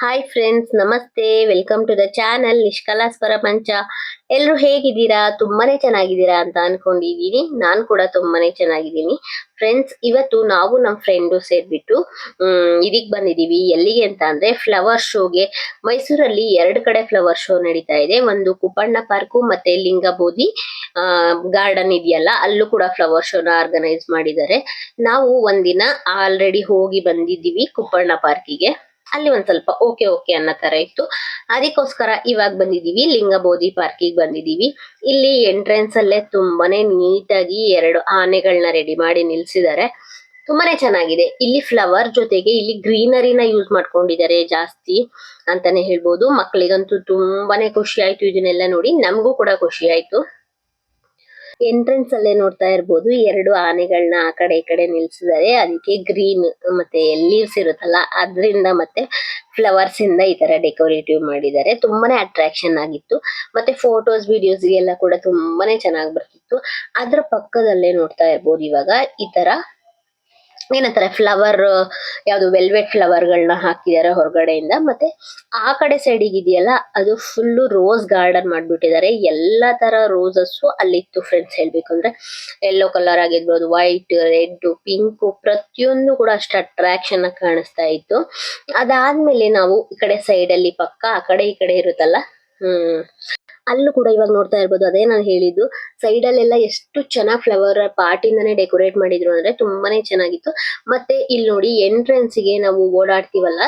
Hi friends ನಮಸ್ತೆ. Welcome to the channel ನಿಷ್ಕಲಾಸ್ ಪ್ರಪಂಚ ಎಲ್ಲರೂ ಹೇಗಿದ್ದೀರಾ? ತುಂಬಾನೇ ಚೆನ್ನಾಗಿದ್ದೀರಾ ಅಂತ ಅನ್ಕೊಂಡಿದ್ದೀನಿ ನಾನು ಕೂಡ ತುಂಬಾನೇ ಚೆನ್ನಾಗಿದ್ದೀನಿ. ಫ್ರೆಂಡ್ಸ್ ಇವತ್ತು ನಾವು ನಮ್ಮ ಫ್ರೆಂಡು ಸೇರ್ಬಿಟ್ಟು ಇದಕ್ಕೆ ಬಂದಿದ್ದೀವಿ ಎಲ್ಲಿಗೆ ಅಂತ ಅಂದ್ರೆ ಫ್ಲವರ್ ಶೋಗೆ ಮೈಸೂರಲ್ಲಿ ಎರಡು ಕಡೆ ಫ್ಲವರ್ ಶೋ ನಡೀತಾ ಇದೆ. ಒಂದು ಕುಪ್ಪಣ್ಣ ಪಾರ್ಕು ಮತ್ತೆ ಲಿಂಗಬೋಧಿ ಗಾರ್ಡನ್ ಇದೆಯಲ್ಲ, ಅಲ್ಲೂ ಕೂಡ ಫ್ಲವರ್ ಶೋನ ಆರ್ಗನೈಸ್ ಮಾಡಿದ್ದಾರೆ. ನಾವು ಒಂದಿನ ಆಲ್ರೆಡಿ ಹೋಗಿ ಬಂದಿದ್ದೀವಿ ಕುಪ್ಪಣ್ಣ ಪಾರ್ಕಿಗೆ. ಅಲ್ಲಿ ಒಂದ್ ಸ್ವಲ್ಪ ಓಕೆ ಓಕೆ ಅನ್ನೋ ತರ ಇತ್ತು. ಅದಕ್ಕೋಸ್ಕರ ಇವಾಗ ಬಂದಿದೀವಿ. ಲಿಂಗಬೋಧಿ ಪಾರ್ಕಿಗೆ ಬಂದಿದೀವಿ. ಇಲ್ಲಿ ಎಂಟ್ರೆನ್ಸ್ ಅಲ್ಲೇ ತುಂಬಾನೇ ನೀಟಾಗಿ ಎರಡು ಆನೆಗಳನ್ನ ರೆಡಿ ಮಾಡಿ ನಿಲ್ಸಿದ್ದಾರೆ ತುಂಬಾನೇ ಚೆನ್ನಾಗಿದೆ. ಇಲ್ಲಿ ಫ್ಲವರ್ ಜೊತೆಗೆ ಇಲ್ಲಿ ಗ್ರೀನರಿನ ಯೂಸ್ ಮಾಡ್ಕೊಂಡಿದ್ದಾರೆ ಜಾಸ್ತಿ ಅಂತಾನೆ ಹೇಳ್ಬೋದು. ಮಕ್ಕಳಿಗಂತೂ ತುಂಬಾನೇ ಖುಷಿ ಆಯ್ತು ಇದನ್ನೆಲ್ಲ ನೋಡಿ. ನಮಗೂ ಕೂಡ ಖುಷಿ ಆಯ್ತು. ಎಂಟ್ರೆನ್ಸ್ ಅಲ್ಲೇ ನೋಡ್ತಾ ಇರ್ಬೋದು. ಎರಡು ಆನೆಗಳನ್ನ ಆ ಕಡೆ ಈ ಕಡೆ ನಿಲ್ಸಿದ್ದಾರೆ. ಅದಕ್ಕೆ ಗ್ರೀನ್ ಮತ್ತೆ ಲೀವ್ಸ್ ಇರುತ್ತಲ್ಲ, ಅದರಿಂದ ಮತ್ತೆ ಫ್ಲವರ್ಸ್ ಇಂದ ಈ ತರ ಡೆಕೋರೇಟಿವ್ ಮಾಡಿದ್ದಾರೆ. ತುಂಬಾನೇ ಅಟ್ರಾಕ್ಷನ್ ಆಗಿತ್ತು. ಮತ್ತೆ ಫೋಟೋಸ್ ವಿಡಿಯೋಸ್ ಎಲ್ಲ ಕೂಡ ತುಂಬಾನೇ ಚೆನ್ನಾಗಿ ಬರ್ತಿತ್ತು. ಅದ್ರ ಪಕ್ಕದಲ್ಲೇ ನೋಡ್ತಾ ಇರ್ಬೋದು ಇವಾಗ ಈ ತರ ಏನಂತಾರೆ ಫ್ಲವರ್ ಯಾವ್ದು ವೆಲ್ವೆಟ್ ಫ್ಲವರ್ ಗಳನ್ನ ಹಾಕಿದ್ದಾರೆ ಹೊರಗಡೆಯಿಂದ. ಮತ್ತೆ ಆ ಕಡೆ ಸೈಡಿಗೆ ಇದೆಯಲ್ಲ, ಅದು ಫುಲ್ಲು ರೋಸ್ ಗಾರ್ಡನ್ ಮಾಡ್ಬಿಟ್ಟಿದ್ದಾರೆ ಎಲ್ಲ ತರ ರೋಸಸ್ ಅಲ್ಲಿತ್ತು ಫ್ರೆಂಡ್ಸ್ ಹೇಳ್ಬೇಕು ಅಂದ್ರೆ. ಯೆಲ್ಲೋ ಕಲರ್ ಆಗಿರ್ಬೋದು ವೈಟ್ ರೆಡ್ ಪಿಂಕ್ ಪ್ರತಿಯೊಂದು ಕೂಡ ಅಷ್ಟು ಅಟ್ರಾಕ್ಷನ್ ಆಗಿ ಕಾಣಿಸ್ತಾ ಇತ್ತು. ಅದಾದ್ಮೇಲೆ ನಾವು ಈ ಕಡೆ ಸೈಡ್ ಅಲ್ಲಿ ಪಕ್ಕ, ಆ ಕಡೆ ಈ ಕಡೆ ಇರುತ್ತಲ್ಲ? ಹ್ಮ್. ಅಲ್ಲೂ ಕೂಡ ಇವಾಗ ನೋಡ್ತಾ ಇರ್ಬೋದು, ಅದೇ ನಾನು ಹೇಳಿದ್ದು. ಸೈಡ್ ಅಲ್ಲೆಲ್ಲ ಎಷ್ಟು ಚೆನ್ನಾಗಿ ಫ್ಲವರ್ ಪಾಟ್ ಇಂದಾನೆ ಡೆಕೋರೇಟ್ ಮಾಡಿದ್ರು ಅಂದ್ರೆ ತುಂಬಾನೇ ಚೆನ್ನಾಗಿತ್ತು. ಮತ್ತೆ ಇಲ್ಲಿ ನೋಡಿ ಎಂಟ್ರೆನ್ಸ್ಗೆ ನಾವು ಓಡಾಡ್ತೀವಲ್ಲ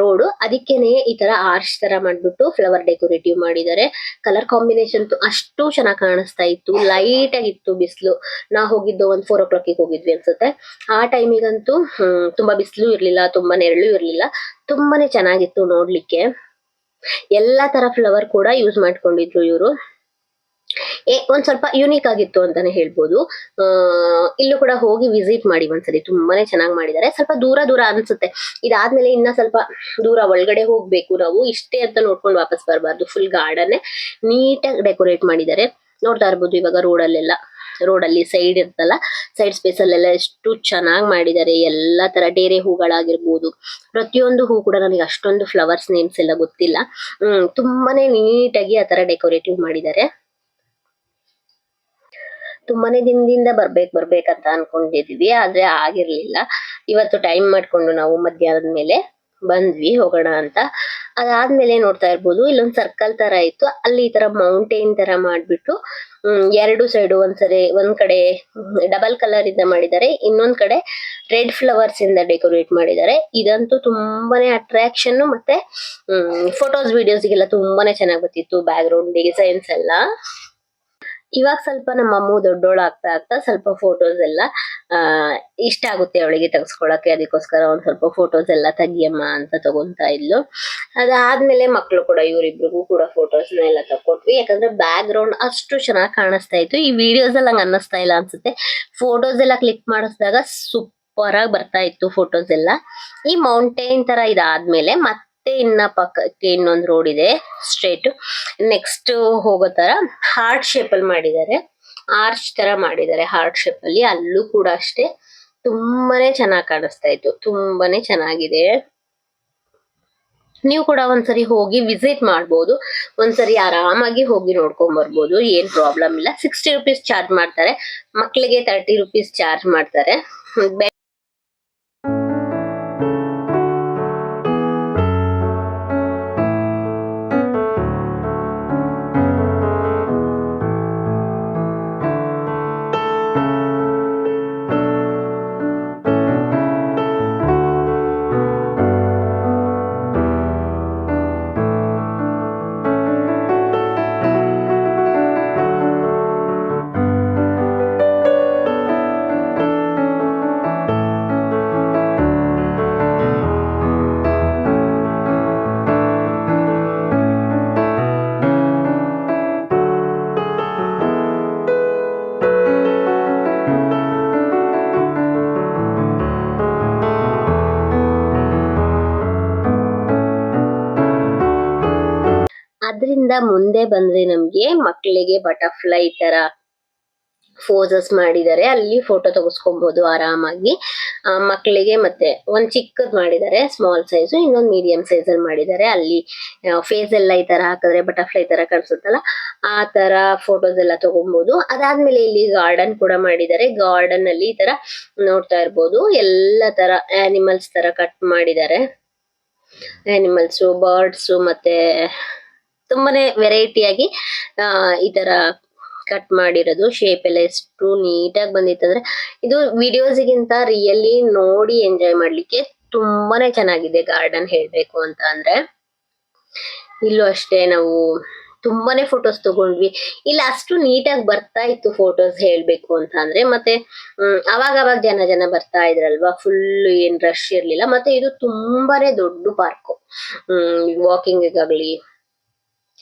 ರೋಡ್ ಅದಕ್ಕೇನೆ ಈ ತರ ಆರ್ಚ್ ತರ ಮಾಡ್ಬಿಟ್ಟು ಫ್ಲವರ್ ಡೆಕೋರೇಟಿವ್ ಮಾಡಿದ್ದಾರೆ. ಕಲರ್ ಕಾಂಬಿನೇಷನ್ ಅಷ್ಟು ಚೆನ್ನಾಗಿ ಕಾಣಿಸ್ತಾ ಇತ್ತು ಲೈಟ್ ಆಗಿತ್ತು ಬಿಸಿಲು. ನಾ ಹೋಗಿದ್ದು ಒಂದ್ ಫೋರ್ ಓ ಕ್ಲಾಕ್ ಹೋಗಿದ್ವಿ ಅನ್ಸುತ್ತೆ. ಆ ಟೈಮಿಗಂತೂ ಹ್ಮ್, ತುಂಬಾ ಬಿಸಿಲು ಇರ್ಲಿಲ್ಲ, ತುಂಬಾ ನೆರಳು ಇರ್ಲಿಲ್ಲ. ತುಂಬಾನೇ ಚೆನ್ನಾಗಿತ್ತು ನೋಡ್ಲಿಕ್ಕೆ. ಎಲ್ಲಾ ತರ ಫ್ಲವರ್ ಕೂಡ ಯೂಸ್ ಮಾಡ್ಕೊಂಡಿದ್ರು ಇವರು. ಒಂದ್ ಸ್ವಲ್ಪ ಯುನೀಕ್ ಆಗಿತ್ತು ಅಂತಾನೆ ಹೇಳ್ಬೋದು. ಇಲ್ಲೂ ಕೂಡ ಹೋಗಿ ವಿಸಿಟ್ ಮಾಡಿ ಒಂದ್ಸರಿ ತುಂಬಾನೇ ಚೆನ್ನಾಗಿ ಮಾಡಿದ್ದಾರೆ. ಸ್ವಲ್ಪ ದೂರ ದೂರ ಅನ್ಸುತ್ತೆ. ಇದಾದ್ಮೇಲೆ ಇನ್ನ ಸ್ವಲ್ಪ ದೂರ ಒಳಗಡೆ ಹೋಗ್ಬೇಕು ನಾವು. ಇಷ್ಟೇ ಅಂತ ನೋಡ್ಕೊಂಡು ವಾಪಸ್ ಬರಬಾರ್ದು. ಫುಲ್ ಗಾರ್ಡನ್ ನೀಟಾಗಿ ಡೆಕೋರೇಟ್ ಮಾಡಿದ್ದಾರೆ. ನೋಡ್ತಾ ಇರ್ಬೋದು ಇವಾಗ ರೋಡಲ್ಲೆಲ್ಲ ರೋಡಲ್ಲಿ ಸೈಡ್ ಇರ್ತಲ್ಲ ಸೈಡ್ ಸ್ಪೇಸ್ ಅಲ್ಲೆಲ್ಲ ಎಷ್ಟು ಚೆನ್ನಾಗಿ ಮಾಡಿದ್ದಾರೆ ಎಲ್ಲಾ ತರ ಡೇರೆ ಹೂಗಳಾಗಿರ್ಬೋದು. ಪ್ರತಿಯೊಂದು ಹೂ ಕೂಡ ನನಗೆ ಅಷ್ಟೊಂದು ಫ್ಲವರ್ಸ್ ನೇಮ್ಸ್ ಎಲ್ಲ ಗೊತ್ತಿಲ್ಲ. ಹ್ಮ್, ತುಂಬಾನೇ ನೀಟಾಗಿ ಆ ತರ ಡೆಕೋರೇಟಿವ್ ಮಾಡಿದ್ದಾರೆ ತುಂಬಾನೇ ದಿನದಿಂದ ಬರ್ಬೇಕು, ಬರ್ಬೇಕಂತ ಅನ್ಕೊಂಡಿದ್ವಿ, ಆದ್ರೆ ಆಗಿರ್ಲಿಲ್ಲ. ಇವತ್ತು ಟೈಮ್ ಮಾಡ್ಕೊಂಡು ನಾವು ಮಧ್ಯಾಹ್ನದ ಮೇಲೆ ಬಂದ್ವಿ, ಹೋಗೋಣ ಅಂತ. ಅದಾದ್ಮೇಲೆ ನೋಡ್ತಾ ಇರ್ಬೋದು, ಇಲ್ಲೊಂದು ಸರ್ಕಲ್ ತರ ಇತ್ತು. ಅಲ್ಲಿ ಈ ತರ ಮೌಂಟೇನ್ ತರ ಮಾಡ್ಬಿಟ್ಟು ಎರಡು ಸೈಡ್ ಒಂದ್ಸರಿ ಒಂದ್ ಕಡೆ ಡಬಲ್ ಕಲರಿಂದ ಮಾಡಿದ್ದಾರೆ. ಇನ್ನೊಂದ್ ಕಡೆ ರೆಡ್ ಫ್ಲವರ್ಸ್ ಇಂದ ಡೆಕೋರೇಟ್ ಮಾಡಿದ್ದಾರೆ. ಇದಂತೂ ತುಂಬಾನೇ ಅಟ್ರಾಕ್ಷನ್ ಮತ್ತೆ ಫೋಟೋಸ್ ವಿಡಿಯೋಸ್ಗೆಲ್ಲ ತುಂಬಾನೇ ಚೆನ್ನಾಗಿ ಬರ್ತಿತ್ತು ಬ್ಯಾಕ್ ಗ್ರೌಂಡ್ ಡಿಸೈನ್ಸ್ ಎಲ್ಲ. ಇವಾಗ ಸ್ವಲ್ಪ ನಮ್ಮ ಅಮ್ಮ ದೊಡ್ಡೋಳು ಆಗ್ತಾ ಆಗ್ತಾ ಸ್ವಲ್ಪ ಫೋಟೋಸ್ ಎಲ್ಲ ಇಷ್ಟ ಆಗುತ್ತೆ ಅವಳಿಗೆ ತೆಗೆಸ್ಕೊಳಕ್ಕೆ. ಅದಕ್ಕೋಸ್ಕರ ಒಂದ್ ಸ್ವಲ್ಪ ಫೋಟೋಸ್ ಎಲ್ಲ ತೆಗಿಯಮ್ಮ ಅಂತ ತಗೊಂತಾ ಇದ್ಲು. ಅದಾದ್ಮೇಲೆ ಮಕ್ಕಳು ಕೂಡ, ಇವರಿಬ್ರಿಗೂ ಕೂಡ ಫೋಟೋಸ್ ಎಲ್ಲ ತಕೊಟ್ವಿ ಯಾಕಂದ್ರೆ ಬ್ಯಾಕ್ ಗ್ರೌಂಡ್ ಅಷ್ಟು ಚೆನ್ನಾಗಿ ಕಾಣಿಸ್ತಾ ಇತ್ತು. ಈ ವಿಡಿಯೋಸ್ ಎಲ್ಲ ಹಂಗೆ ಅನ್ನಿಸ್ತಾ ಇಲ್ಲ ಅನ್ಸುತ್ತೆ. ಫೋಟೋಸ್ ಎಲ್ಲ ಕ್ಲಿಕ್ ಮಾಡಿಸಿದಾಗ ಸೂಪರ್ ಆಗಿ ಬರ್ತಾ ಇತ್ತು ಫೋಟೋಸ್ ಎಲ್ಲ. ಈ ಮೌಂಟೇನ್ ತರ ಇದಾದ್ಮೇಲೆ ಮತ್ತೆ ಇನ್ನ ಪಕ್ಕಕ್ಕೆ ಇನ್ನೊಂದು ರೋಡ್ ಇದೆ ಸ್ಟ್ರೇಟ್ ನೆಕ್ಸ್ಟ್ ಹೋಗೋ ತರ ಹಾರ್ಟ್ ಶೇಪ್ ಅಲ್ಲಿ ಮಾಡಿದ್ದಾರೆ. ಆರ್ಚ್ ತರ ಮಾಡಿದ್ದಾರೆ ಹಾರ್ಟ್ ಶೇಪ್ ಅಲ್ಲಿ. ಅಲ್ಲೂ ಕೂಡ ಅಷ್ಟೇ. ತುಂಬಾನೇ ಚೆನ್ನಾಗಿ ಕಾಣಿಸ್ತಾ ಇತ್ತು. ತುಂಬಾನೇ ಚೆನ್ನಾಗಿದೆ. ನೀವು ಕೂಡ ಒಂದ್ಸರಿ ಹೋಗಿ ವಿಸಿಟ್ ಮಾಡ್ಬೋದು. ಒಂದ್ಸರಿ ಆರಾಮಾಗಿ ಹೋಗಿ ನೋಡ್ಕೊಂಡ್ ಬರ್ಬೋದು. ಏನ್ ಪ್ರಾಬ್ಲಮ್ ಇಲ್ಲ. ಸಿಕ್ಸ್ಟಿ ರುಪೀಸ್ ಚಾರ್ಜ್ ಮಾಡ್ತಾರೆ. ಮಕ್ಕಳಿಗೆ ತರ್ಟಿ ರುಪೀಸ್ ಚಾರ್ಜ್ ಮಾಡ್ತಾರೆ. ಅದರಿಂದ ಮುಂದೆ ಬಂದ್ರೆ ನಮ್ಗೆ ಮಕ್ಕಳಿಗೆ ಬಟರ್ಫ್ಲೈ ತರ ಫೋಸಸ್ ಮಾಡಿದ್ದಾರೆ ಅಲ್ಲಿ ಫೋಟೋ ತಗಸ್ಕೊಬಹುದು ಆರಾಮಾಗಿ. ಮಕ್ಕಳಿಗೆ ಮತ್ತೆ ಒಂದ್ ಚಿಕ್ಕದ್ ಮಾಡಿದ್ದಾರೆ ಸ್ಮಾಲ್ ಸೈಜ್ ಇನ್ನೊಂದು ಮೀಡಿಯಂ ಸೈಜ್ ಅಲ್ಲಿ ಮಾಡಿದ್ದಾರೆ ಅಲ್ಲಿ ಫೇಸ್ ಎಲ್ಲ ಈ ತರ ಹಾಕಿದ್ರೆ ಬಟರ್ಫ್ಲೈ ತರ ಕಾಣಿಸುತ್ತಲ್ಲ, ಆ ತರ ಫೋಟೋಸ್ ಎಲ್ಲ ತಗೊಬಹುದು ಅದಾದ್ಮೇಲೆ ಇಲ್ಲಿ ಗಾರ್ಡನ್ ಕೂಡ ಮಾಡಿದ್ದಾರೆ ಗಾರ್ಡನ್ ಅಲ್ಲಿ ಈ ತರ ನೋಡ್ತಾ ಇರ್ಬೋದು. ಎಲ್ಲ ತರ ಆನಿಮಲ್ಸ್ ತರ ಕಟ್ ಮಾಡಿದ್ದಾರೆ ಆನಿಮಲ್ಸ್ ಬರ್ಡ್ಸ್ ಮತ್ತೆ ತುಂಬಾನೇ ವೆರೈಟಿಯಾಗಿ ಈ ತರ ಕಟ್ ಮಾಡಿರೋದು. ಶೇಪ್ ಎಲ್ಲ ಎಷ್ಟು ನೀಟಾಗಿ ಬಂದಿತ್ತಂದ್ರೆ ಇದು ವಿಡಿಯೋಸ್ಗಿಂತ ರಿಯಲಿ ನೋಡಿ ಎಂಜಾಯ್ ಮಾಡ್ಲಿಕ್ಕೆ ತುಂಬಾನೇ ಚೆನ್ನಾಗಿದೆ ಗಾರ್ಡನ್ ಹೇಳ್ಬೇಕು ಅಂತ ಅಂದ್ರೆ. ಇಲ್ಲೂ ಅಷ್ಟೇ ನಾವು ತುಂಬಾನೇ ಫೋಟೋಸ್ ತಗೊಂಡ್ವಿ. ಇಲ್ಲ, ಅಷ್ಟು ನೀಟಾಗಿ ಬರ್ತಾ ಇತ್ತು ಫೋಟೋಸ್ ಹೇಳ್ಬೇಕು ಅಂತ ಅಂದ್ರೆ, ಮತ್ತೆ ಅವಾಗ ಅವಾಗ ಜನ ಜನ ಬರ್ತಾ ಇದ್ರಲ್ವಾ? ಫುಲ್ ಏನ್ ರಶ್ ಇರ್ಲಿಲ್ಲ. ಮತ್ತೆ ಇದು ತುಂಬಾನೇ ದೊಡ್ಡ ಪಾರ್ಕ್ ವಾಕಿಂಗ್ ಆಗಲಿ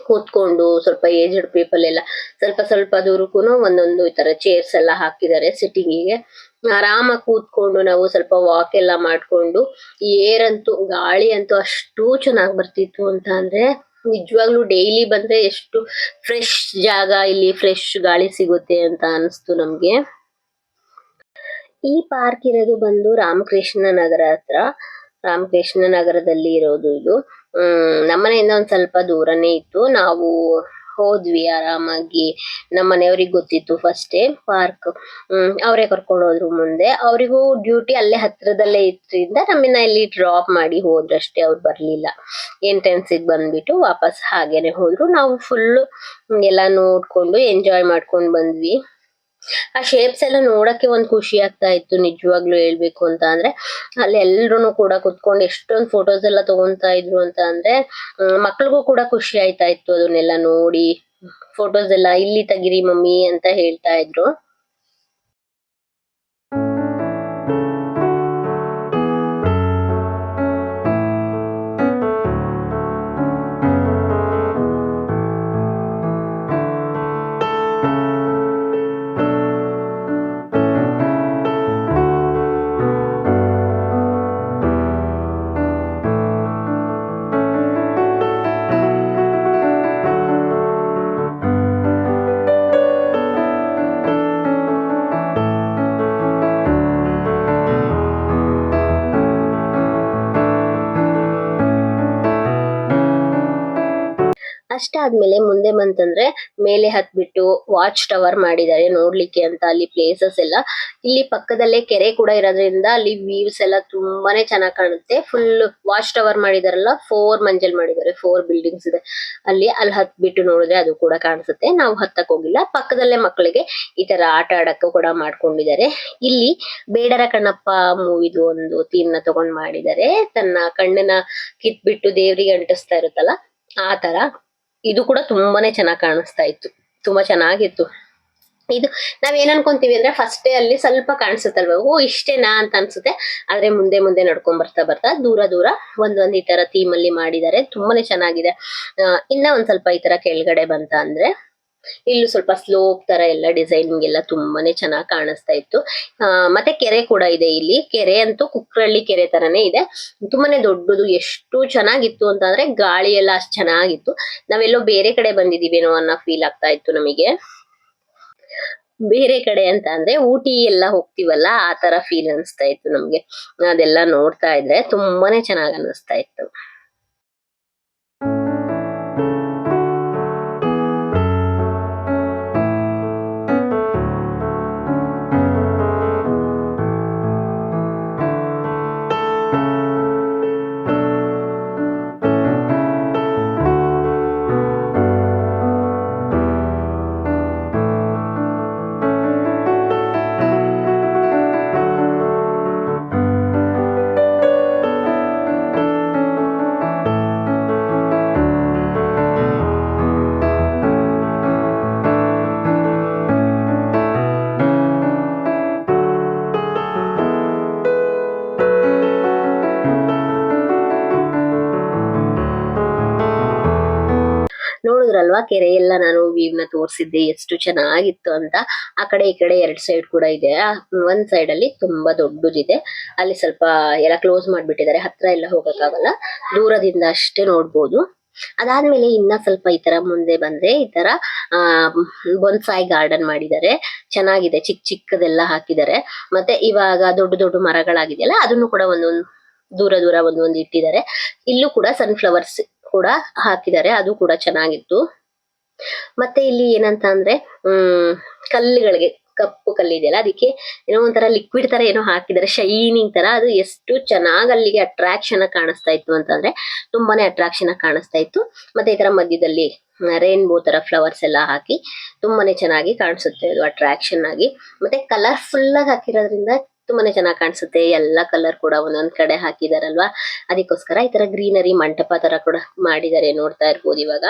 ಕೂತ್ಕೊಂಡು ಸ್ವಲ್ಪ ಏಜ್ಡ್ ಪೀಪಲ್ ಎಲ್ಲ ಸ್ವಲ್ಪ ಸ್ವಲ್ಪ ದೂರಕ್ಕೂ ಒಂದೊಂದು ಈ ತರ ಚೇರ್ಸ್ ಎಲ್ಲ ಹಾಕಿದ್ದಾರೆ ಸಿಟ್ಟಿಂಗಿಗೆ ಆರಾಮ ಕೂತ್ಕೊಂಡು ನಾವು ಸ್ವಲ್ಪ ವಾಕ್ ಎಲ್ಲ ಮಾಡ್ಕೊಂಡು ಏರ್ ಅಂತೂ, ಗಾಳಿ ಅಂತೂ ಅಷ್ಟು ಚೆನ್ನಾಗಿ ಬರ್ತಿತ್ತು ಅಂತ ಅಂದ್ರೆ ನಿಜವಾಗ್ಲೂ ಡೈಲಿ ಬಂದ್ರೆ ಎಷ್ಟು ಫ್ರೆಶ್ ಜಾಗ ಇಲ್ಲಿ ಫ್ರೆಶ್ ಗಾಳಿ ಸಿಗುತ್ತೆ ಅಂತ ಅನಿಸ್ತು ನಮ್ಗೆ. ಈ ಪಾರ್ಕ್ ಇರೋದು ಬಂದು ರಾಮಕೃಷ್ಣ ನಗರ ಹತ್ರ. ರಾಮಕೃಷ್ಣ ನಗರದಲ್ಲಿ ಇರೋದು ಇದು. ನಮ್ಮನೆಯಿಂದ ಒಂದು ಸ್ವಲ್ಪ ದೂರನೇ ಇತ್ತು. ನಾವು ಹೋದ್ವಿ ಆರಾಮಾಗಿ. ನಮ್ಮ ಮನೆಯವ್ರಿಗೆ ಗೊತ್ತಿತ್ತು ಫಸ್ಟೇ ಪಾರ್ಕ್. ಅವರೇ ಕರ್ಕೊಂಡು ಹೋದ್ರು ಮುಂದೆ. ಅವರಿಗೂ ಡ್ಯೂಟಿ ಅಲ್ಲೇ ಹತ್ರದಲ್ಲೇ ಇದ್ರಿಂದ ನಮ್ಮನ್ನ ಇಲ್ಲಿ ಡ್ರಾಪ್ ಮಾಡಿ ಹೋದ್ರಷ್ಟೇ ಅವ್ರು ಬರಲಿಲ್ಲ. ಎಂಟ್ರೆನ್ಸ್ ಬಂದ್ಬಿಟ್ಟು ವಾಪಸ್ ಹಾಗೇನೆ ಹೋದ್ರು. ನಾವು ಫುಲ್ ಎಲ್ಲ ನೋಡ್ಕೊಂಡು ಎಂಜಾಯ್ ಮಾಡ್ಕೊಂಡು ಬಂದ್ವಿ. ಆ ಶೇಪ್ಸ್ ಎಲ್ಲ ನೋಡಕ್ಕೆ ಒಂದ್ ಖುಷಿ ಆಗ್ತಾ ಇತ್ತು, ನಿಜವಾಗ್ಲೂ ಹೇಳ್ಬೇಕು ಅಂತ ಅಂದ್ರೆ. ಅಲ್ಲಿ ಎಲ್ರು ಕೂಡ ಕುತ್ಕೊಂಡು ಎಷ್ಟೊಂದ್ ಫೋಟೋಸ್ ಎಲ್ಲ ತಗೊಂತಾ ಇದ್ರು ಅಂತ ಅಂದ್ರೆ ಮಕ್ಳಿಗೂ ಕೂಡ ಖುಷಿ ಆಯ್ತಾ ಇತ್ತು ಅದನ್ನೆಲ್ಲ ನೋಡಿ. ಫೋಟೋಸ್ ಎಲ್ಲ, ಇಲ್ಲಿ ತೆಗೀರಿ ಮಮ್ಮಿ ಅಂತ ಹೇಳ್ತಾ ಇದ್ರು. ಅಷ್ಟಾದ್ಮೇಲೆ ಮುಂದೆ ಬಂತಂದ್ರೆ ಮೇಲೆ ಹತ್ಬಿಟ್ಟು ವಾಚ್ ಟವರ್ ಮಾಡಿದ್ದಾರೆ ನೋಡ್ಲಿಕ್ಕೆ ಅಂತ ಅಲ್ಲಿ ಪ್ಲೇಸಸ್ ಎಲ್ಲ. ಇಲ್ಲಿ ಪಕ್ಕದಲ್ಲೇ ಕೆರೆ ಕೂಡ ಇರೋದ್ರಿಂದ ಅಲ್ಲಿ ವ್ಯೂಸ್ ಎಲ್ಲ ತುಂಬಾನೇ ಚೆನ್ನಾಗ್ ಕಾಣುತ್ತೆ. ಫುಲ್ ವಾಚ್ ಟವರ್ ಮಾಡಿದಾರಲ್ಲ ಫೋರ್ ಮಂಜಲ್ ಮಾಡಿದ್ದಾರೆ ಫೋರ್ ಬಿಲ್ಡಿಂಗ್ಸ್ ಇದೆ. ಅಲ್ಲಿ ಅಲ್ಲಿ ಹತ್ಬಿಟ್ಟು ನೋಡಿದ್ರೆ ಅದು ಕೂಡ ಕಾಣಿಸುತ್ತೆ. ನಾವು ಹತ್ತಕ್ ಹೋಗಿಲ್ಲ. ಪಕ್ಕದಲ್ಲೇ ಮಕ್ಕಳಿಗೆ ಈ ತರ ಆಟ ಆಡಕ್ಕೂ ಕೂಡ ಮಾಡ್ಕೊಂಡಿದ್ದಾರೆ. ಇಲ್ಲಿ ಬೇಡರ ಕಣ್ಣಪ್ಪ ಮೂವಿದು ಒಂದು ಥೀಮ್ನ ತಗೊಂಡ್ ಮಾಡಿದ್ದಾರೆ. ತನ್ನ ಕಣ್ಣನ್ನ ಕಿತ್ಬಿಟ್ಟು ದೇವ್ರಿಗೆ ಅಂಟಿಸ್ತಾ ಇರುತ್ತಲ್ಲ, ಆ ತರ. ಇದು ಕೂಡ ತುಂಬಾನೇ ಚೆನ್ನಾಗಿ ಕಾಣಿಸ್ತಾ ಇತ್ತು. ತುಂಬಾ ಚೆನ್ನಾಗಿತ್ತು. ಇದು ನಾವ್ ಏನ್ ಅನ್ಕೊಂತೀವಿ ಅಂದ್ರೆ ಫಸ್ಟ್ ಅಲ್ಲಿ ಸ್ವಲ್ಪ ಕಾಣಿಸುತ್ತಲ್ವ? ಓ, ಇಷ್ಟೇನಾ ಅಂತ ಅನ್ಸುತ್ತೆ. ಆದ್ರೆ ಮುಂದೆ ಮುಂದೆ ನಡ್ಕೊಂಡ್ ಬರ್ತಾ ಬರ್ತಾ ದೂರ ದೂರ ಒಂದೊಂದ್ ಈ ತರ ಥೀಮ್ ಅಲ್ಲಿ ಮಾಡಿದ್ದಾರೆ. ತುಂಬಾನೇ ಚೆನ್ನಾಗಿದೆ. ಇನ್ನ ಒಂದ್ ಸ್ವಲ್ಪ ಈ ತರ ಕೆಳಗಡೆ ಬಂತ ಅಂದ್ರೆ ಇಲ್ಲೂ ಸ್ವಲ್ಪ ಸ್ಲೋಪ್ ತರ ಎಲ್ಲ ಡಿಸೈನಿಂಗ್ ಎಲ್ಲ ತುಂಬಾನೇ ಚೆನ್ನಾಗಿ ಕಾಣಿಸ್ತಾ ಇತ್ತು. ಮತ್ತೆ ಕೆರೆ ಕೂಡ ಇದೆ ಇಲ್ಲಿ. ಕೆರೆ ಅಂತೂ ಕುಕ್ರಳ್ಳಿ ಕೆರೆ ತರನೇ ಇದೆ. ತುಂಬಾನೇ ದೊಡ್ಡದು, ಎಷ್ಟು ಚೆನ್ನಾಗಿತ್ತು ಅಂತಂದ್ರೆ ಗಾಳಿ ಎಲ್ಲ ಅಷ್ಟು ಚೆನ್ನಾಗಿತ್ತು. ನಾವೆಲ್ಲೋ ಬೇರೆ ಕಡೆ ಬಂದಿದೀವೇನೋ ಅನ್ನೋ ಫೀಲ್ ಆಗ್ತಾ ಇತ್ತು ನಮಗೆ. ಬೇರೆ ಕಡೆ ಅಂತ ಅಂದ್ರೆ ಊಟಿ ಎಲ್ಲ ಹೋಗ್ತಿವಲ್ಲ, ಆ ತರ ಫೀಲ್ ಅನಿಸ್ತಾ ಇತ್ತು ನಮ್ಗೆ. ಅದೆಲ್ಲ ನೋಡ್ತಾ ಇದ್ರೆ ತುಂಬಾನೇ ಚೆನ್ನಾಗ್ ಅನಿಸ್ತಾ ಇತ್ತು. ನೋಡಿದ್ರಲ್ವಾ ಕೆರೆ ಎಲ್ಲ ನಾನು ವ್ಯೂ ನ ತೋರಿಸಿದ್ದೆ ಎಷ್ಟು ಚೆನ್ನಾಗಿತ್ತು ಅಂತ. ಆ ಕಡೆ ಈ ಕಡೆ ಎರಡ್ ಸೈಡ್ ಕೂಡ ಇದೆ. ಒಂದ್ ಸೈಡ್ ಅಲ್ಲಿ ತುಂಬಾ ದೊಡ್ಡದಿದೆ. ಅಲ್ಲಿ ಸ್ವಲ್ಪ ಎಲ್ಲ ಕ್ಲೋಸ್ ಮಾಡ್ಬಿಟ್ಟಿದ್ದಾರೆ. ಹತ್ರ ಎಲ್ಲ ಹೋಗಕ್ಕಾಗಲ್ಲ. ದೂರದಿಂದ ಅಷ್ಟೇ ನೋಡ್ಬೋದು. ಅದಾದ್ಮೇಲೆ ಇನ್ನ ಸ್ವಲ್ಪ ಈ ತರ ಮುಂದೆ ಬಂದ್ರೆ ಈ ತರ, ಆ, ಬೊನ್ಸಾಯಿ ಗಾರ್ಡನ್ ಮಾಡಿದ್ದಾರೆ. ಚೆನ್ನಾಗಿದೆ. ಚಿಕ್ಕ ಚಿಕ್ಕದೆಲ್ಲ ಹಾಕಿದ್ದಾರೆ. ಮತ್ತೆ ಇವಾಗ ದೊಡ್ಡ ದೊಡ್ಡ ಮರಗಳಾಗಿದೆಯಲ್ಲ, ಅದನ್ನು ಕೂಡ ಒಂದೊಂದು ದೂರ ದೂರ ಒಂದೊಂದು ಇಟ್ಟಿದ್ದಾರೆ. ಇಲ್ಲೂ ಕೂಡ ಸನ್ಫ್ಲವರ್ಸ್ ಕೂಡ ಹಾಕಿದ್ದಾರೆ. ಅದು ಕೂಡ ಚೆನ್ನಾಗಿತ್ತು. ಮತ್ತೆ ಇಲ್ಲಿ ಏನಂತ ಅಂದ್ರೆ ಹ್ಮ್, ಕಲ್ಲುಗಳಿಗೆ ಕಪ್ಪು ಕಲ್ಲಿದೆಯಲ್ಲ ಅದಕ್ಕೆ ಏನೋ ಒಂಥರ ಲಿಕ್ವಿಡ್ ತರ ಏನೋ ಹಾಕಿದ್ದಾರೆ ಶೈನಿಂಗ್ ತರ. ಅದು ಎಷ್ಟು ಚೆನ್ನಾಗಿ ಅಲ್ಲಿಗೆ ಅಟ್ರಾಕ್ಷನ್ ಕಾಣಿಸ್ತಾ ಇತ್ತು ಅಂತಂದ್ರೆ, ತುಂಬಾನೇ ಅಟ್ರಾಕ್ಷನ್ ಕಾಣಿಸ್ತಾ ಇತ್ತು. ಮತ್ತೆ ಈ ತರ ಮಧ್ಯದಲ್ಲಿ ರೇನ್ಬೋ ತರ ಫ್ಲವರ್ಸ್ ಎಲ್ಲ ಹಾಕಿ ತುಂಬಾನೇ ಚೆನ್ನಾಗಿ ಕಾಣಿಸುತ್ತೆ ಅದು ಅಟ್ರಾಕ್ಷನ್ ಆಗಿ. ಮತ್ತೆ ಕಲರ್ಫುಲ್ ಆಗಿ ಹಾಕಿರೋದ್ರಿಂದ ತುಂಬಾನೇ ಚೆನ್ನಾಗಿ ಕಾಣಿಸುತ್ತೆ. ಎಲ್ಲ ಕಲರ್ ಕೂಡ ಒಂದೊಂದ್ ಕಡೆ ಹಾಕಿದಾರಲ್ವಾ? ಅದಕ್ಕೋಸ್ಕರ ಈ ತರ ಗ್ರೀನರಿ ಮಂಟಪ ತರ ಕೂಡ ಮಾಡಿದ್ದಾರೆ ನೋಡ್ತಾ ಇರ್ಬೋದು ಇವಾಗ.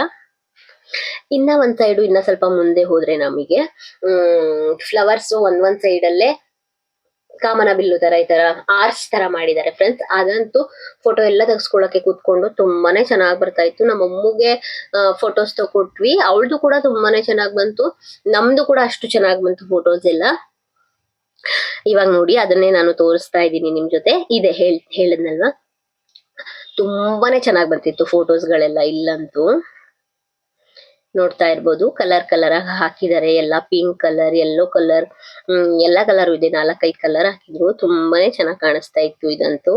ಇನ್ನ ಒಂದ್ ಸೈಡು ಇನ್ನ ಸ್ವಲ್ಪ ಮುಂದೆ ಹೋದ್ರೆ ನಮಗೆ, ಹ್ಮ್ ಫ್ಲವರ್ಸ್ ಒಂದ್ ಒಂದ್ ಸೈಡ್ ಅಲ್ಲೇ ಕಾಮನ ಬಿಲ್ಲು ತರ ಈ ತರ ಆರ್ಚ್ ತರ ಮಾಡಿದ್ದಾರೆ ಫ್ರೆಂಡ್ಸ್ ಅದಂತೂ ಫೋಟೋ ಎಲ್ಲ ತೆಗ್ಸ್ಕೊಳಕ್ಕೆ ಕೂತ್ಕೊಂಡು ತುಂಬಾನೇ ಚೆನ್ನಾಗಿ ಬರ್ತಾ ಇತ್ತು. ನಮ್ಮ ಅಮ್ಮಗೆ ಫೋಟೋಸ್ ತಗೊಟ್ವಿ ಅವಳದು ಕೂಡ ತುಂಬಾನೇ ಚೆನ್ನಾಗಿ ಬಂತು. ನಮ್ದು ಕೂಡ ಅಷ್ಟು ಚೆನ್ನಾಗಿ ಬಂತು ಫೋಟೋಸ್ ಎಲ್ಲ. ಇವಾಗ ನೋಡಿ, ಅದನ್ನೇ ನಾನು ತೋರಿಸ್ತಾ ಇದ್ದೀನಿ ನಿಮ್ ಜೊತೆ. ಇದೆ ಹೇಳ್, ಹೇಳಿದ್ನಲ್ವಾ? ತುಂಬಾನೇ ಚೆನ್ನಾಗಿ ಬರ್ತಿತ್ತು ಫೋಟೋಸ್ ಗಳೆಲ್ಲ ಇಲ್ಲಂತೂ. ನೋಡ್ತಾ ಇರ್ಬೋದು. ಕಲರ್ ಕಲರ್ ಆಗಿ ಹಾಕಿದ್ದಾರೆ. ಎಲ್ಲ pink colour yellow colour hmm, ಎಲ್ಲಾ ಕಲರ್ ಇದೆ. ನಾಲ್ಕೈದು ಕಲರ್ ಹಾಕಿದ್ರು. ತುಂಬಾನೇ ಚೆನ್ನಾಗಿ ಕಾಣಿಸ್ತಾ ಇತ್ತು ಇದಂತೂ.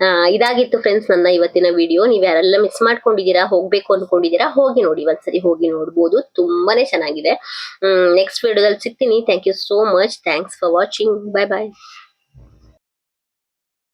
ಆ, ಇದಾಗಿತ್ತು ಫ್ರೆಂಡ್ಸ್ ನನ್ನ ಇವತ್ತಿನ ವಿಡಿಯೋ ನೀವ್ ಯಾರೆಲ್ಲ ಮಿಸ್ ಮಾಡ್ಕೊಂಡಿದೀರಾ ಹೋಗ್ಬೇಕು ಅನ್ಕೊಂಡಿದ್ದೀರಾ, ಹೋಗಿ ನೋಡಿ. ಒಂದ್ಸರಿ ಹೋಗಿ ನೋಡ್ಬೋದು. ತುಂಬಾನೇ ಚೆನ್ನಾಗಿದೆ. ಹ್ಮ್ ನೆಕ್ಸ್ಟ್ ವಿಡಿಯೋದಲ್ಲಿ ಸಿಗ್ತೀನಿ. Thank you so much thanks for watching bye bye